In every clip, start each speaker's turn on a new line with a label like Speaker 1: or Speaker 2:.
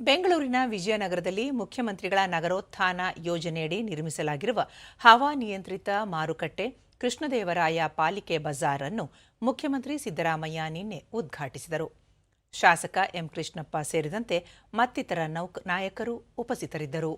Speaker 1: ಬೆಂಗಳೂರಿನ ವಿಜಯನಗರದಲ್ಲಿ ಮುಖ್ಯಮಂತ್ರಿಗಳ ನಗರೋತ್ಥಾನ ಯೋಜನೆಯಡಿ ನಿರ್ಮಿಸಲಾಗಿರುವ ಹವಾ ನಿಯಂತ್ರಿತ ಮಾರುಕಟ್ಟೆ ಕೃಷ್ಣದೇವರಾಯ ಪಾಲಿಕೆ ಬಜಾರ್ ಅನ್ನು ಮುಖ್ಯಮಂತ್ರಿ ಸಿದ್ದರಾಮಯ್ಯ ನಿನ್ನೆ ಉದ್ಘಾಟಿಸಿದರು. ಶಾಸಕ ಎಂ ಕೃಷ್ಣಪ್ಪ ಸೇರಿದಂತೆ ಮತ್ತಿತರ ನೌಕ ನಾಯಕರು ಉಪಸ್ಥಿತರಿದ್ದರು.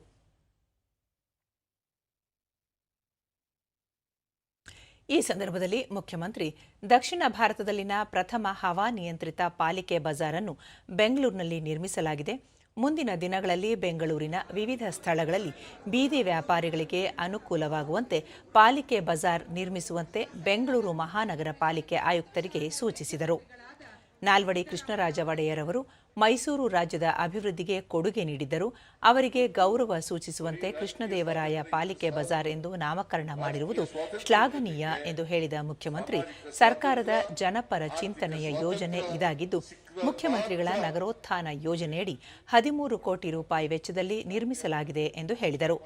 Speaker 1: ಈ ಸಂದರ್ಭದಲ್ಲಿ ಮುಖ್ಯಮಂತ್ರಿ ದಕ್ಷಿಣ ಭಾರತದಲ್ಲಿನ ಪ್ರಥಮ ಹವಾ ನಿಯಂತ್ರಿತ ಪಾಲಿಕೆ ಬಜಾರ್ ಅನ್ನು ಬೆಂಗಳೂರಿನಲ್ಲಿ ನಿರ್ಮಿಸಲಾಗಿದೆ. ಮುಂದಿನ ದಿನಗಳಲ್ಲಿ ಬೆಂಗಳೂರಿನ ವಿವಿಧ ಸ್ಥಳಗಳಲ್ಲಿ ಬೀದಿ ವ್ಯಾಪಾರಿಗಳಿಗೆ ಅನುಕೂಲವಾಗುವಂತೆ ಪಾಲಿಕೆ ಬಜಾರ್ ನಿರ್ಮಿಸುವಂತೆ ಬೆಂಗಳೂರು ಮಹಾನಗರ ಪಾಲಿಕೆ ಆಯುಕ್ತರಿಗೆ ಸೂಚಿಸಿದರು. ನಾಲ್ವಡಿ ಕೃಷ್ಣರಾಜ ಒಡೆಯರ್ ಅವರು ಮೈಸೂರು ರಾಜ್ಯದ ಅಭಿವೃದ್ಧಿಗೆ ಕೊಡುಗೆ ನೀಡಿದ್ದರು. ಅವರಿಗೆ ಗೌರವ ಸೂಚಿಸುವಂತೆ ಕೃಷ್ಣದೇವರಾಯ ಪಾಲಿಕೆ ಬಜಾರ್ ಎಂದು ನಾಮಕರಣ ಮಾಡಿರುವುದು ಶ್ಲಾಘನೀಯ ಎಂದು ಹೇಳಿದ ಮುಖ್ಯಮಂತ್ರಿ. ಸರ್ಕಾರದ ಜನಪರ ಚಿಂತನೆಯ ಯೋಜನೆ ಇದಾಗಿದ್ದು, ಮುಖ್ಯಮಂತ್ರಿಗಳ ನಗರೋತ್ಥಾನ ಯೋಜನೆಯಡಿ ಹದಿಮೂರು ಕೋಟಿ ರೂಪಾಯಿ ವೆಚ್ಚದಲ್ಲಿ ನಿರ್ಮಿಸಲಾಗಿದೆ ಎಂದು ಹೇಳಿದರು.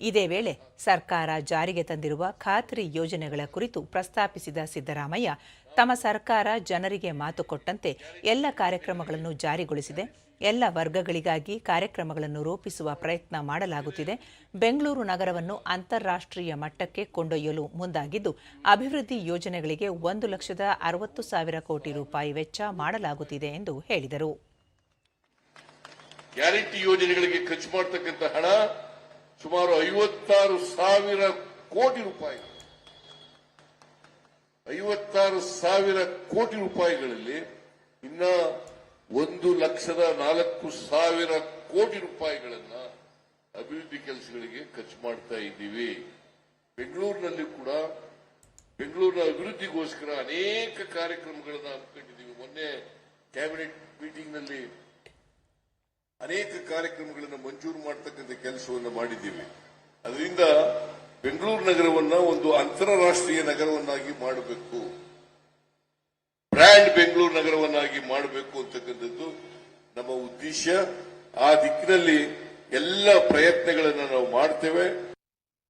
Speaker 1: ಇದೇ ವೇಳೆ ಸರ್ಕಾರ ಜಾರಿಗೆ ತಂದಿರುವ ಖಾತ್ರಿ ಯೋಜನೆಗಳ ಕುರಿತು ಪ್ರಸ್ತಾಪಿಸಿದ ಸಿದ್ದರಾಮಯ್ಯ ತಮ್ಮ ಸರ್ಕಾರ ಜನರಿಗೆ ಮಾತು ಕೊಟ್ಟಂತೆ ಎಲ್ಲ ಕಾರ್ಯಕ್ರಮಗಳನ್ನು ಜಾರಿಗೊಳಿಸಿದೆ. ಎಲ್ಲ ವರ್ಗಗಳಿಗಾಗಿ ಕಾರ್ಯಕ್ರಮಗಳನ್ನು ರೂಪಿಸುವ ಪ್ರಯತ್ನ ಮಾಡಲಾಗುತ್ತಿದೆ. ಬೆಂಗಳೂರು ನಗರವನ್ನು ಅಂತಾರಾಷ್ಟ್ರೀಯ ಮಟ್ಟಕ್ಕೆ ಕೊಂಡೊಯ್ಯಲು ಮುಂದಾಗಿದ್ದು, ಅಭಿವೃದ್ಧಿ ಯೋಜನೆಗಳಿಗೆ ಒಂದು ಲಕ್ಷದ ಅರವತ್ತು ಸಾವಿರ ಕೋಟಿ ರೂಪಾಯಿ ವೆಚ್ಚ ಮಾಡಲಾಗುತ್ತಿದೆ ಎಂದು ಹೇಳಿದರು.
Speaker 2: ಗ್ಯಾರಂಟಿ ಯೋಜನೆಗಳಿಗೆ ಖರ್ಚು ಮಾಡತಕ್ಕಂಥ ಹಣ ಸುಮಾರು ಐವತ್ತಾರು ಸಾವಿರ ಕೋಟಿ ರೂಪಾಯಿ. ಐವತ್ತಾರು ಸಾವಿರ ಕೋಟಿ ರೂಪಾಯಿಗಳಲ್ಲಿ ಇನ್ನ ಒಂದು ಲಕ್ಷದ ನಾಲ್ಕು ಸಾವಿರ ಕೋಟಿ ರೂಪಾಯಿಗಳನ್ನ ಅಭಿವೃದ್ಧಿ ಕೆಲಸಗಳಿಗೆ ಖರ್ಚು ಮಾಡ್ತಾ ಇದ್ದೀವಿ. ಬೆಂಗಳೂರಿನಲ್ಲಿ ಕೂಡ ಬೆಂಗಳೂರಿನ ಅಭಿವೃದ್ಧಿಗೋಸ್ಕರ ಅನೇಕ ಕಾರ್ಯಕ್ರಮಗಳನ್ನು ಹಮ್ಮಿಕೊಂಡಿದ್ದೀವಿ. ಮೊನ್ನೆ ಕ್ಯಾಬಿನೆಟ್ ಮೀಟಿಂಗ್ನಲ್ಲಿ ಅನೇಕ ಕಾರ್ಯಕ್ರಮಗಳನ್ನು ಮಂಜೂರು ಮಾಡತಕ್ಕಂಥ ಕೆಲಸವನ್ನು ಮಾಡಿದ್ದೀವಿ. ಅದರಿಂದ ಬೆಂಗಳೂರು ನಗರವನ್ನ ಒಂದು ಅಂತಾರಾಷ್ಟ್ರೀಯ ನಗರವನ್ನಾಗಿ ಮಾಡಬೇಕು. ಬ್ರ್ಯಾಂಡ್ ಬೆಂಗಳೂರು ನಗರವನ್ನಾಗಿ ಮಾಡಬೇಕು ಅಂತಕ್ಕಂಥದ್ದು ನಮ್ಮ ಉದ್ದೇಶ. ಆ ದಿಕ್ಕಿನಲ್ಲಿ ಎಲ್ಲ ಪ್ರಯತ್ನಗಳನ್ನು ನಾವು ಮಾಡ್ತೇವೆ.